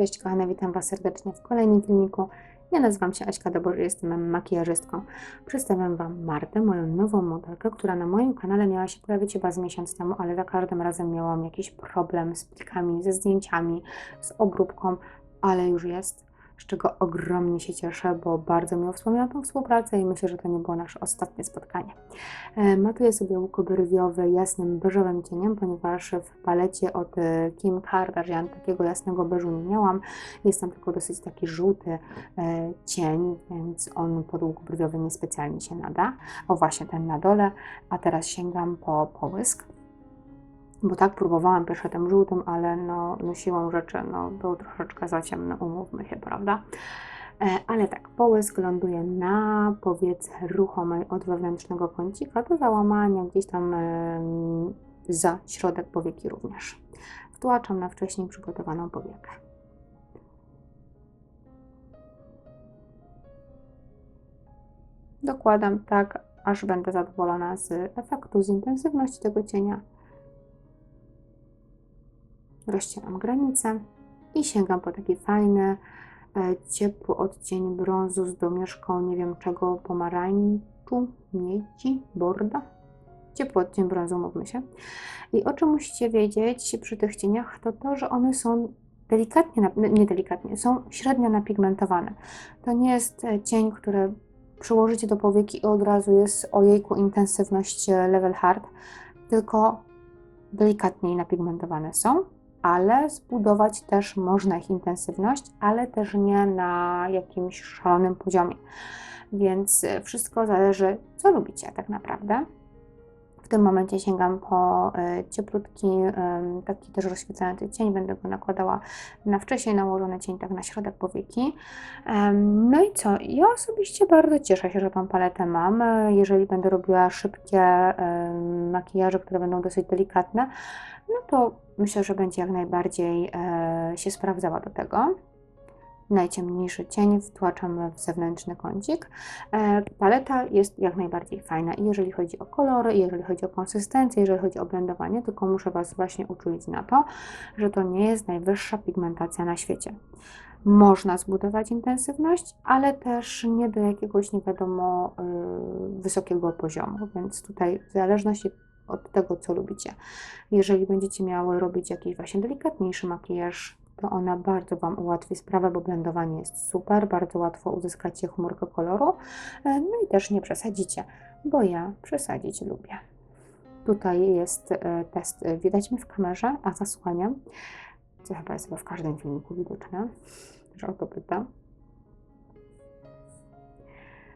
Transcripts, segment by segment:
Cześć kochane, witam Was serdecznie w kolejnym filmiku. Ja nazywam się Aśka Dobor, jestem makijażystką. Przedstawiam Wam Martę, moją nową modelkę, która na moim kanale miała się pojawić chyba z miesiąc temu, ale za każdym razem miałam jakiś problem z plikami, ze zdjęciami, z obróbką, ale już jest z czego ogromnie się cieszę, bo bardzo miło wspominam tą współpracę i myślę, że to nie było nasze ostatnie spotkanie. E, Matuję sobie łuk brwiowy jasnym beżowym cieniem, ponieważ w palecie od e, Kim Kardashian takiego jasnego beżu nie miałam. Jest tam tylko dosyć taki żółty e, cień, więc on pod łuk brwiowy niespecjalnie się nada. O właśnie ten na dole, a teraz sięgam po połysk. Bo tak próbowałam tym żółtym, ale no, no siłą rzeczy no, był troszeczkę za ciemny, umówmy się, prawda? E, Ale tak, połysk ląduje na powiece ruchomej od wewnętrznego kącika do załamania gdzieś tam za środek powieki również. Wtłaczam na wcześniej przygotowaną powiekę. Dokładam tak, aż będę zadowolona z efektu, z intensywności tego cienia. Rozcieram granice i sięgam po taki fajny, e, ciepły odcień brązu z domieszką nie wiem czego, pomarańczu, miedzi, borda. Ciepły odcień brązu, mówmy się. I o czym musicie wiedzieć przy tych cieniach, to to, że one są delikatnie, nie delikatnie, są średnio napigmentowane. To nie jest e, cień, który przyłożycie do powieki i od razu jest ojejku intensywność e, level hard, tylko delikatniej napigmentowane są, ale zbudować też można ich intensywność, ale też nie na jakimś szalonym poziomie. Więc e, wszystko zależy, co lubicie tak naprawdę. W tym momencie sięgam po e, cieplutki, taki też rozświetlający cień. Będę go nakładała na wcześniej nałożony cień, tak na środek powieki. No i co? Ja osobiście bardzo cieszę się, że tą paletę mam. E, Jeżeli będę robiła szybkie makijaże, które będą dosyć delikatne, no to myślę, że będzie jak najbardziej e, się sprawdzała do tego. Najciemniejszy cień wtłaczam w zewnętrzny kącik. E, paleta jest jak najbardziej fajna jeżeli chodzi o kolory, jeżeli chodzi o konsystencję, jeżeli chodzi o blendowanie, tylko muszę Was właśnie uczulić na to, że to nie jest najwyższa pigmentacja na świecie. Można zbudować intensywność, ale też nie do jakiegoś nie wiadomo y, wysokiego poziomu, więc tutaj w zależności od tego, co lubicie. Jeżeli będziecie miały robić jakiś właśnie delikatniejszy makijaż, to ona bardzo Wam ułatwi sprawę, bo blendowanie jest super, bardzo łatwo uzyskacie chmurkę koloru, e, no i też nie przesadzicie, bo ja przesadzić lubię. Tutaj jest e, test, e, widać mnie w kamerze, a zasłaniam, co chyba jest w każdym filmiku widoczne, że o to pytam.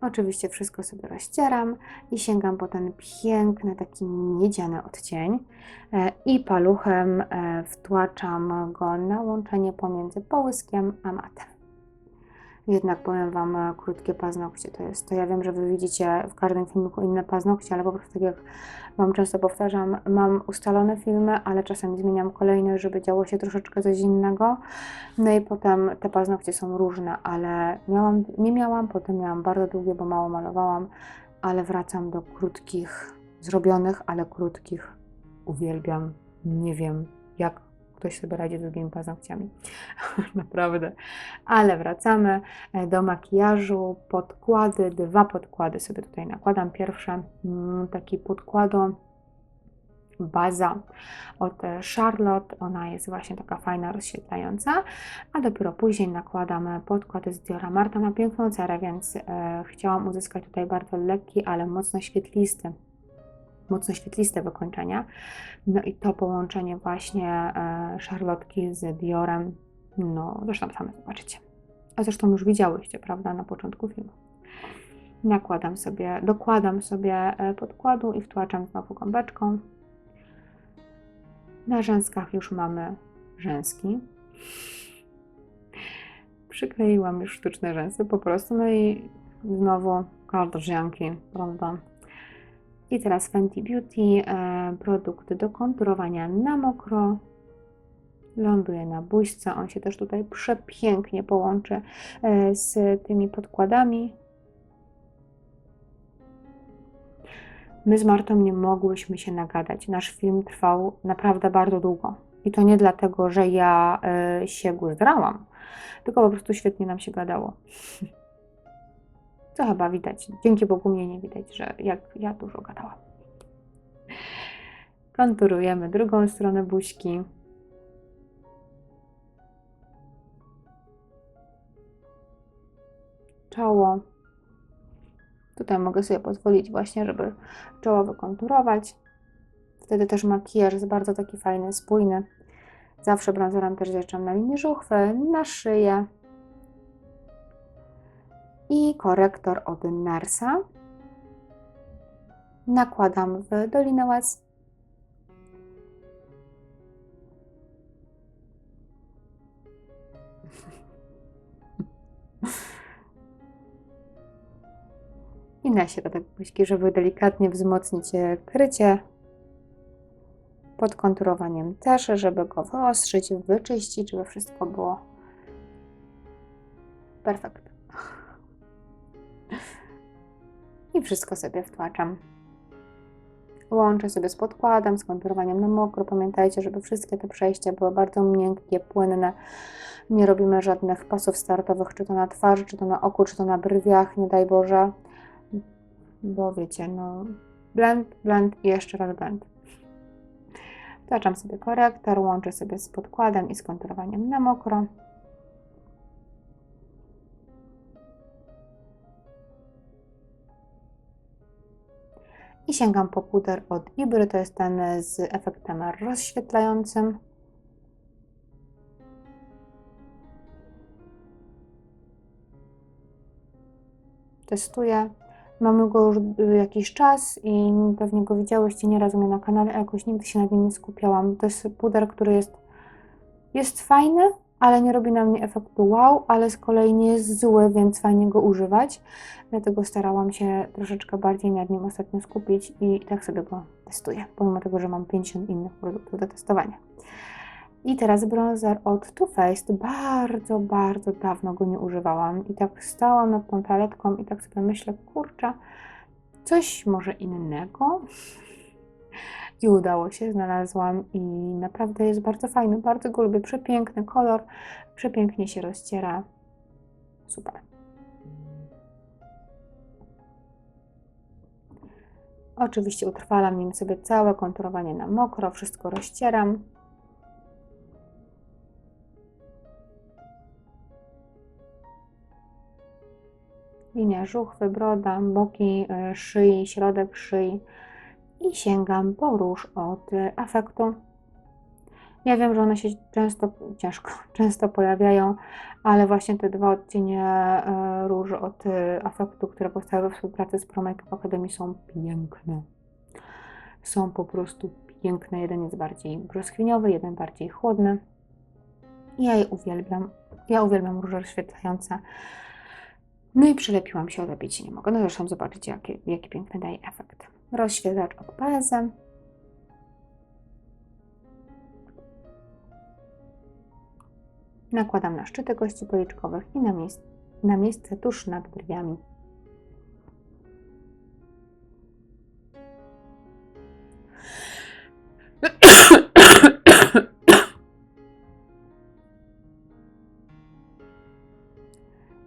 Oczywiście wszystko sobie rozcieram i sięgam po ten piękny, taki miedziany odcień e, i paluchem e, wtłaczam go na łączenie pomiędzy połyskiem a matem. Jednak powiem Wam, e, krótkie paznokcie to jest to. Ja wiem, że Wy widzicie w każdym filmiku inne paznokcie, ale po prostu tak jak Wam często powtarzam, mam ustalone filmy, ale czasem zmieniam kolejność, żeby działo się troszeczkę coś innego. No i potem te paznokcie są różne, ale miałam, nie miałam, potem miałam bardzo długie, bo mało malowałam, ale wracam do krótkich, zrobionych, ale krótkich. Uwielbiam. Nie wiem, jak ktoś sobie radzi z długimi paznokciami. Naprawdę. Ale wracamy e, do makijażu. Podkłady, dwa podkłady sobie tutaj nakładam. Pierwsze mm, taki podkłado baza od e, Charlotte. Ona jest właśnie taka fajna, rozświetlająca. A dopiero później nakładam podkład z Diora. Marta ma piękną cerę, więc e, chciałam uzyskać tutaj bardzo lekki, ale mocno świetlisty mocno świetliste wykończenia. No i to połączenie właśnie e, szarlotki z Diorem, no zresztą same zobaczycie. A zresztą już widziałyście, prawda, na początku filmu. Nakładam sobie, dokładam sobie e, podkładu i wtłaczam znowu gąbeczką. Na rzęskach już mamy rzęski. Przykleiłam już sztuczne rzęsy po prostu, no i znowu kardashianki, prawda? I teraz Fenty Beauty, e, produkt do konturowania na mokro. Ląduje na buźce. On się też tutaj przepięknie połączy e, z tymi podkładami. My z Martą nie mogłyśmy się nagadać. Nasz film trwał naprawdę bardzo długo. I to nie dlatego, że ja y, się guzdrałam, tylko po prostu świetnie nam się gadało. Co chyba widać. Dzięki Bogu mnie nie widać, że jak ja dużo gadałam. Konturujemy drugą stronę buźki. Czoło. Tutaj mogę sobie pozwolić właśnie, żeby czoło wykonturować. Wtedy też makijaż jest bardzo taki fajny, spójny. Zawsze bronzerem też zjeżdżam na linię żuchwy, na szyję. I korektor od Narsa. Nakładam w dolinę łez. I na środek buźki, żeby delikatnie wzmocnić krycie pod konturowaniem też, żeby go wyostrzyć, wyczyścić, żeby wszystko było perfekt. I wszystko sobie wtłaczam. Łączę sobie z podkładem, z konturowaniem na mokro. Pamiętajcie, żeby wszystkie te przejścia były bardzo miękkie, płynne. Nie robimy żadnych pasów startowych, czy to na twarzy, czy to na oku, czy to na brwiach, nie daj Boże. Bo wiecie, no blend, blend i jeszcze raz blend. Wtaczam sobie korektor, łączę sobie z podkładem i z konturowaniem na mokro. I sięgam po puder od Ibry, to jest ten z efektem rozświetlającym. Testuję. Mamy go już y, jakiś czas i pewnie go widziałyście nieraz u mnie na kanale, a jakoś nigdy się na nim nie skupiałam. To jest puder, który jest, jest fajny, ale nie robi na mnie efektu wow, ale z kolei nie jest zły, więc fajnie go używać. Dlatego starałam się troszeczkę bardziej nad nim ostatnio skupić i tak sobie go testuję, pomimo tego, że mam 50 innych produktów do testowania. I teraz bronzer od Too Faced. Bardzo, bardzo dawno go nie używałam. I tak stałam nad tą paletką i tak sobie myślę, kurczę, coś może innego. I udało się, znalazłam i naprawdę jest bardzo fajny, bardzo go lubię. Przepiękny kolor, przepięknie się rozciera. Super. Oczywiście utrwalam nim sobie całe konturowanie na mokro, wszystko rozcieram. linia żuchwy, broda, boki e, szyi, środek szyi i sięgam po róż od e, afektu. Ja wiem, że one się często, ciężko, często pojawiają, ale właśnie te dwa odcienie e, róży od afektu, które powstały we współpracy z Pro Academy są piękne. Są po prostu piękne. Jeden jest bardziej brzoskwiniowy, jeden bardziej chłodny. Ja je uwielbiam. Ja uwielbiam róże rozświetlające. No i przylepiłam się, odlepić nie mogę. No zresztą zobaczycie, jaki, jaki piękny daje efekt. Rozświetlacz Paleze. Nakładam na szczyty kości policzkowych i na, miejsc na miejsce tuż nad brwiami.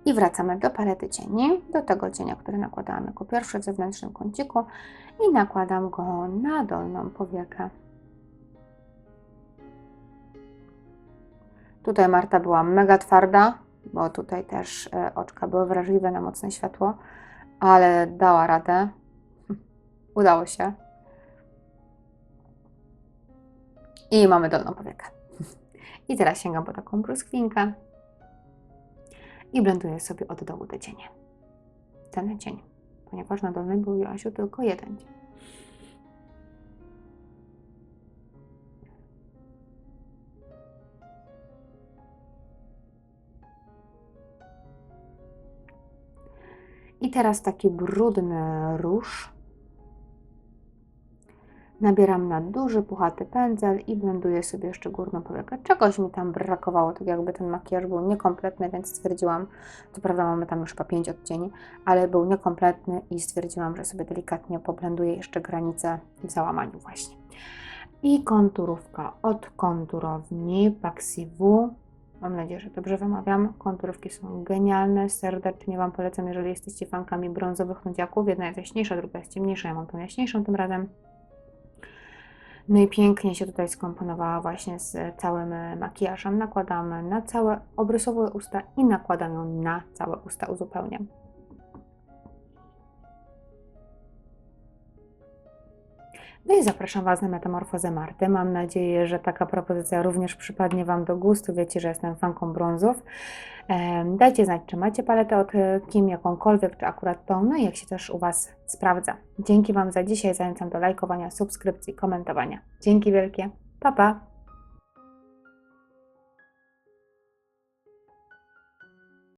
I wracamy do palety cieni, do tego cienia, który nakładałam jako pierwszy w zewnętrznym kąciku i nakładam go na dolną powiekę. Tutaj Marta była mega twarda, bo tutaj też e, oczka były wrażliwe na mocne światło, ale dała radę. Udało się. I mamy dolną powiekę. I teraz sięgam po taką bruskwinkę i blenduję sobie od dołu te cienie. Ten cień, ponieważ na dolnej był Joasiu tylko jeden cień. I teraz taki brudny róż Nabieram na duży, puchaty pędzel i blenduję sobie jeszcze górną powiekę. Czegoś mi tam brakowało, tak jakby ten makijaż był niekompletny, więc stwierdziłam, co prawda mamy tam już chyba 5 odcieni, ale był niekompletny i stwierdziłam, że sobie delikatnie poblenduję jeszcze granice w załamaniu właśnie. I konturówka od konturowni Paxivu. Mam nadzieję, że dobrze wymawiam. Konturówki są genialne, serdecznie Wam polecam, jeżeli jesteście fankami brązowych nudziaków. Jedna jest jaśniejsza, druga jest ciemniejsza, ja mam tą jaśniejszą tym razem. No i pięknie się tutaj skomponowała właśnie z całym e, makijażem. Nakładam na całe obrysowe usta i nakładam ją na całe usta, uzupełniam. No i zapraszam Was na metamorfozę Marty. Mam nadzieję, że taka propozycja również przypadnie Wam do gustu. Wiecie, że jestem fanką brązów. Dajcie znać, czy macie paletę od e, Kim, jakąkolwiek, czy akurat tą, no i jak się też u Was sprawdza. Dzięki Wam za dzisiaj. Zachęcam do lajkowania, subskrypcji, komentowania. Dzięki wielkie. Pa, pa!